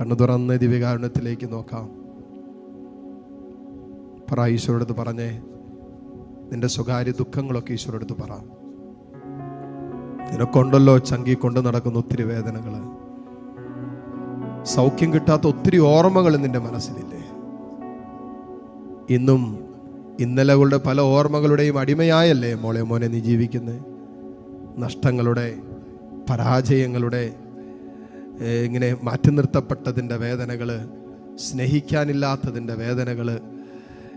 കണ്ണു തുറന്ന് ദിവ്യകാരുണ്യത്തിലേക്ക് നോക്കാം. പറ ഈശ്വരോടത്ത് പറഞ്ഞേ നിന്റെ സ്വകാര്യ ദുഃഖങ്ങളൊക്കെ ഈശ്വരോടത്ത് പറ. നിനക്കൊണ്ടല്ലോ ചങ്കി കൊണ്ട് നടക്കുന്ന ഒത്തിരി വേദനകൾ സൗഖ്യം കിട്ടാത്ത ഒത്തിരി ഓർമ്മകൾ നിന്റെ മനസ്സിലില്ലേ? ഇന്നും ഇന്നലകളുടെ പല ഓർമ്മകളുടെയും അടിമയായല്ലേ മോളെ മോനെ നീ ജീവിക്കുന്നത് നഷ്ടങ്ങളുടെ പരാജയങ്ങളുടെ ഇങ്ങനെ മാറ്റി നിർത്തപ്പെട്ടതിന്റെ വേദനകൾ സ്നേഹിക്കാനില്ലാത്തതിന്റെ വേദനകൾ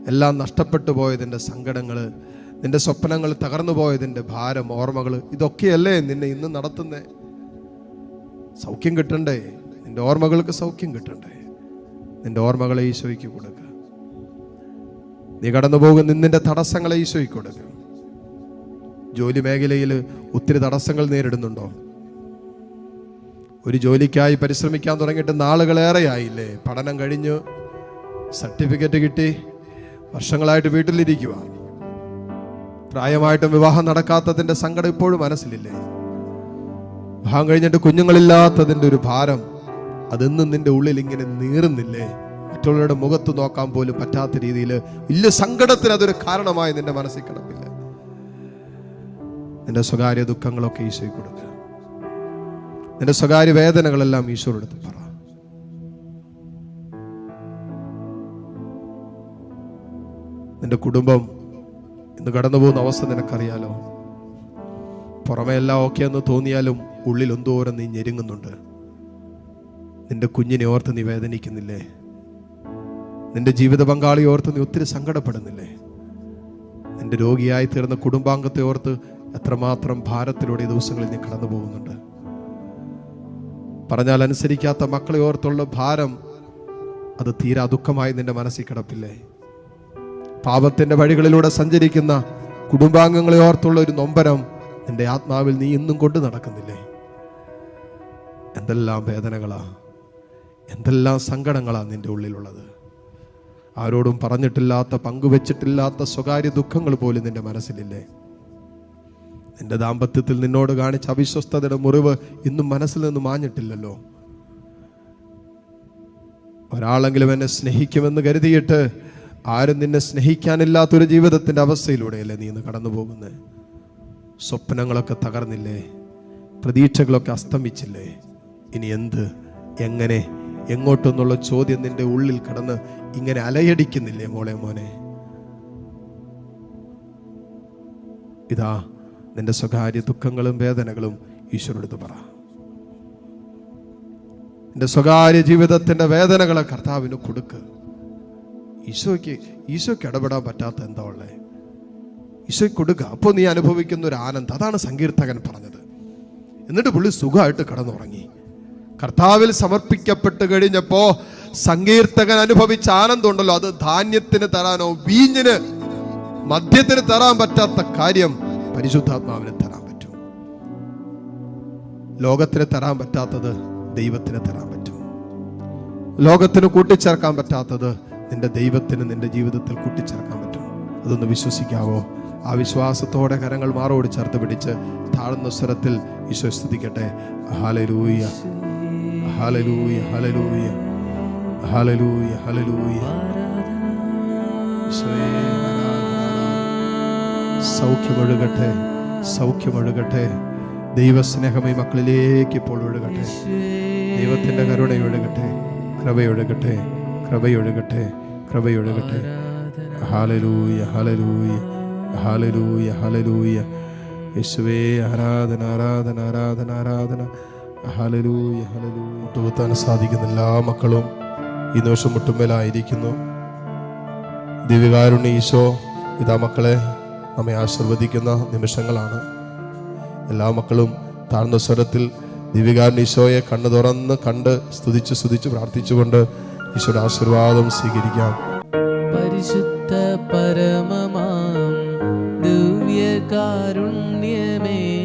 എല്ലാം നഷ്ടപ്പെട്ടു പോയതിന്റെ സങ്കടങ്ങൾ നിന്റെ സ്വപ്നങ്ങൾ തകർന്നു പോയതിന്റെ ഭാരം ഓർമ്മകൾ ഇതൊക്കെയല്ലേ നിന്നെ ഇന്ന് നടത്തുന്നേ? സൗഖ്യം കിട്ടണ്ടേ? നിന്റെ ഓർമ്മകൾക്ക് സൗഖ്യം കിട്ടണ്ടേ? നിന്റെ ഓർമ്മകളെ ഈശോയ്ക്ക് കൊടുക്കുക നീ കടന്നു പോകുന്ന നിന്നിന്റെ തടസ്സങ്ങളെ ഈശോയ്ക്ക് കൊടുക്കുക ജോലി മേഖലയിൽ ഒത്തിരി തടസ്സങ്ങൾ നേരിടുന്നുണ്ടോ? ഒരു ജോലിക്കായി പരിശ്രമിക്കാൻ തുടങ്ങിയിട്ട് നാളുകളേറെയായില്ലേ? പഠനം കഴിഞ്ഞു സർട്ടിഫിക്കറ്റ് കിട്ടി വർഷങ്ങളായിട്ട് വീട്ടിലിരിക്കുക പ്രായമായിട്ടും വിവാഹം നടക്കാത്തതിന്റെ സങ്കടം ഇപ്പോഴും മനസ്സിലില്ലേ? വിവാഹം കഴിഞ്ഞിട്ട് കുഞ്ഞുങ്ങളില്ലാത്തതിന്റെ ഒരു ഭാരം അതെന്നും നിന്റെ ഉള്ളിൽ ഇങ്ങനെ നീറുന്നില്ലേ? മറ്റുള്ളവരുടെ മുഖത്ത് നോക്കാൻ പോലും പറ്റാത്ത രീതിയിൽ വലിയ സങ്കടത്തിന് അതൊരു കാരണമായി നിന്റെ മനസ്സിൽ കിടപ്പില്ല? നിന്റെ സ്വകാര്യ ദുഃഖങ്ങളൊക്കെ ഈശോയ്ക്ക് കൊടുക്കുക നിന്റെ സ്വകാര്യ വേദനകളെല്ലാം ഈശോയുടെ പറ. നിന്റെ കുടുംബം ഇന്ന് കടന്നു പോകുന്ന അവസ്ഥ നിനക്കറിയാലോ? പുറമെ എല്ലാം ഓക്കെ എന്ന് തോന്നിയാലും ഉള്ളിൽ എന്തോരം നീ ഞെരുങ്ങുന്നുണ്ട്. നിന്റെ കുഞ്ഞിനെ ഓർത്ത് നീ വേദനിക്കുന്നില്ലേ? നിന്റെ ജീവിത പങ്കാളി ഓർത്ത് നീ ഒത്തിരി സങ്കടപ്പെടുന്നില്ലേ? നിന്റെ രോഗിയായി തീർന്ന കുടുംബാംഗത്തെ ഓർത്ത് എത്രമാത്രം ഭാരത്തിലൂടെ ഈ ദിവസങ്ങളിൽ നീ കടന്നു പോകുന്നുണ്ട് പറഞ്ഞാൽ അനുസരിക്കാത്ത മക്കളെ ഓർത്തുള്ള ഭാരം അത് തീരാ ദുഃഖമായി നിന്റെ മനസ്സിൽ കിടപ്പില്ലേ? പാപത്തിന്റെ വഴികളിലൂടെ സഞ്ചരിക്കുന്ന കുടുംബാംഗങ്ങളെ ഓർത്തുള്ള ഒരു നൊമ്പരം നിന്റെ ആത്മാവിൽ നീ ഇന്നും കൊണ്ട് നടക്കുന്നില്ലേ? എന്തെല്ലാം വേദനകളാ എന്തെല്ലാം സങ്കടങ്ങളാ നിന്റെ ഉള്ളിലുള്ളത്? ആരോടും പറഞ്ഞിട്ടില്ലാത്ത പങ്കുവെച്ചിട്ടില്ലാത്ത സ്വകാര്യ ദുഃഖങ്ങൾ പോലും നിന്റെ മനസ്സിലില്ലേ? നിന്റെ ദാമ്പത്യത്തിൽ നിന്നോട് കാണിച്ച അവിശ്വസ്തയുടെ മുറിവ് ഇന്നും മനസ്സിൽ നിന്ന് മാഞ്ഞിട്ടില്ലല്ലോ. ഒരാളെങ്കിലും എന്നെ സ്നേഹിക്കുമെന്ന് കരുതിയിട്ട് ആരും നിന്നെ സ്നേഹിക്കാനില്ലാത്തൊരു ജീവിതത്തിന്റെ അവസ്ഥയിലൂടെയല്ലേ നീ ഇന്ന് കടന്നു പോകുന്നത് സ്വപ്നങ്ങളൊക്കെ തകർന്നില്ലേ? പ്രതീക്ഷകളൊക്കെ അസ്തമിച്ചില്ലേ? ഇനി എന്ത്? എങ്ങനെ? എങ്ങോട്ടെന്നുള്ള ചോദ്യം നിന്റെ ഉള്ളിൽ കടന്ന് ഇങ്ങനെ അലയടിക്കുന്നില്ലേ മോളെ മോനെ? ഇതാ നിന്റെ സ്വകാര്യ ദുഃഖങ്ങളും വേദനകളും ഈശ്വരടുത്ത് പറ. നിന്റെ സ്വകാര്യ ജീവിതത്തിന്റെ വേദനകളെ കർത്താവിന് കൊടുക്ക്. ഈശോയ്ക്ക് ഈശോയ്ക്ക് ഇടപെടാൻ പറ്റാത്ത എന്താ ഉള്ളേ? ഈശോയ്ക്ക് കൊടുക്കുക അപ്പോൾ നീ അനുഭവിക്കുന്ന ഒരു ആനന്ദം. അതാണ് സങ്കീർത്തകൻ പറഞ്ഞത്. എന്നിട്ട് പുള്ളി സുഖമായിട്ട് കടന്നുറങ്ങി. കർത്താവിൽ സമർപ്പിക്കപ്പെട്ട് കഴിഞ്ഞപ്പോൾ സങ്കീർത്തകൻ അനുഭവിച്ച ആനന്ദം ഉണ്ടല്ലോ. അത് ധാന്യത്തിന് തരാനോ വീഞ്ഞിന് മദ്യത്തിന് തരാൻ പറ്റാത്ത കാര്യം പരിശുദ്ധാത്മാവിന് തരാൻ പറ്റും. ലോകത്തിന് തരാൻ പറ്റാത്തത് ദൈവത്തിന് തരാൻ പറ്റും. ലോകത്തിന് കൂട്ടിച്ചേർക്കാൻ പറ്റാത്തത് നിന്റെ ദൈവത്തിന് നിന്റെ ജീവിതത്തിൽ കൂട്ടിച്ചേർക്കാൻ പറ്റും. അതൊന്ന് വിശ്വസിക്കാവോ? ആ വിശ്വാസത്തോടെ കരങ്ങൾ മാറോട് ചേർത്ത് പിടിച്ച് താഴ്ന്ന സ്വരത്തിൽ ഈശോ ഹലലൂയ ഹലലൂയ ഹലലൂയ ഹലലൂയ ഹാലലൂയ ആരാധന. സൗഖ്യമൊഴുകട്ടെ. ദൈവസ്നേഹം ഈ മക്കളിലേക്ക് ഇപ്പോൾ ഒഴുകട്ടെ. ദൈവത്തിന്റെ കരുണയൊഴുകട്ടെ കൃപയൊഴുകട്ടെ കൃപയൊഴുകട്ടെ കൃപയൊഴുകട്ടെ. ഹാലലൂയ ഹാലലൂയ ഹാലലൂയ ഹാലലൂയ യേശുവേ ആരാധന ആരാധന ആരാധന ആരാധന. ഹാലലൂയ ഹാലലൂയ മുട്ടുകുത്താൻ സാധിക്കുന്ന എല്ലാ മക്കളും ഈ നിമിഷം മുട്ടുമേലായിരിക്കുന്നു. ദിവ്യകാരുണ്യ ഈശോ ഇതാ മക്കളെ നമ്മെ ആശീർവദിക്കുന്ന നിമിഷങ്ങളാണ്. എല്ലാ മക്കളും താഴ്ന്ന സ്വരത്തിൽ ദിവികാരൻ ഈശോയെ കണ്ണു തുറന്ന് കണ്ട് സ്തുതിച്ച് സ്തുതിച്ച് പ്രാർത്ഥിച്ചുകൊണ്ട് ഈശോയുടെ ആശീർവാദം സ്വീകരിക്കാം. പരിശുദ്ധ പരമമാം ദിവ്യകാരുണ്യമേ